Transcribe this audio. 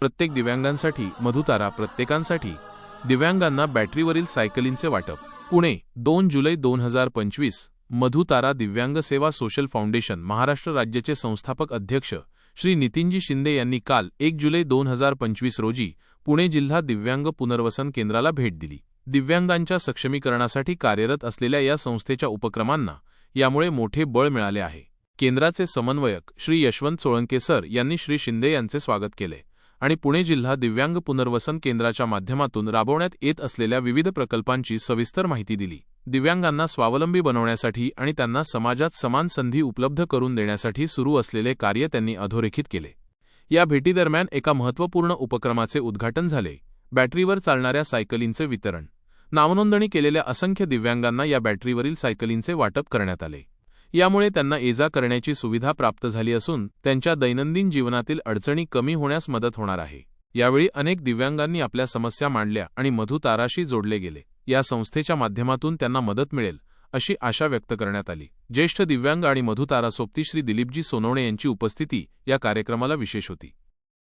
प्रत्येक दिव्यांगांसाठी मधुतारा प्रत्येकांसाठी. दिव्यांगांना बॅटरीवरील सायकलींचे वाटप. पुणे दोन जुलै दोन हजार पंचवीस मधुतारा दिव्यांग सेवा सोशल फाउंडेशन महाराष्ट्र राज्याचे संस्थापक अध्यक्ष श्री नितीनजी शिंदे यांनी काल एक जुलै दोन हजार पंचवीस रोजी पुणे जिल्हा दिव्यांग पुनर्वसन केंद्राला भेट दिली. दिव्यांगांच्या सक्षमीकरणासाठी कार्यरत असलेल्या या संस्थेच्या उपक्रमांना यामुळे मोठे बळ मिळाले आहे. केंद्राचे समन्वयक श्री यशवंत सोळंके सर यांनी श्री शिंदे यांचे स्वागत केले. आणि पुणे जिल्हा दिव्यांग पुनर्वसन केंद्राच्या माध्यमातून राबवण्यात येत असलेल्या विविध प्रकल्पांची सविस्तर माहिती दिली. दिव्यांगांना स्वावलंबी बनवण्यासाठी आणि त्यांना समाजात समान संधी उपलब्ध करून देण्यासाठी सुरू असलेले कार्य त्यांनी अधोरेखित केले. या भेटीदरम्यान एका महत्त्वपूर्ण उपक्रमाचे उद्घाटन झाले. बॅटरीवर चालणाऱ्या सायकलींचे वितरण. नावनोंदणी केलेल्या असंख्य दिव्यांगांना या बॅटरीवरील सायकलींचे वाटप करण्यात आले. यामुळे त्यांना ये जा करण्याची सुविधा प्राप्त झाली असून त्यांच्या दैनंदिन जीवनातील अडचणी कमी होण्यास मदत होणार आहे. यावेळी अनेक दिव्यांगांनी आपल्या समस्या मांडल्या आणि मधुताराशी जोडले गेले. या संस्थेच्या माध्यमातून त्यांना मदत मिळेल अशी आशा व्यक्त करण्यात आली. ज्येष्ठ दिव्यांग आणि मधुतारासोबती श्री दिलीपजी सोनवणे यांची उपस्थिती या कार्यक्रमाला विशेष होती.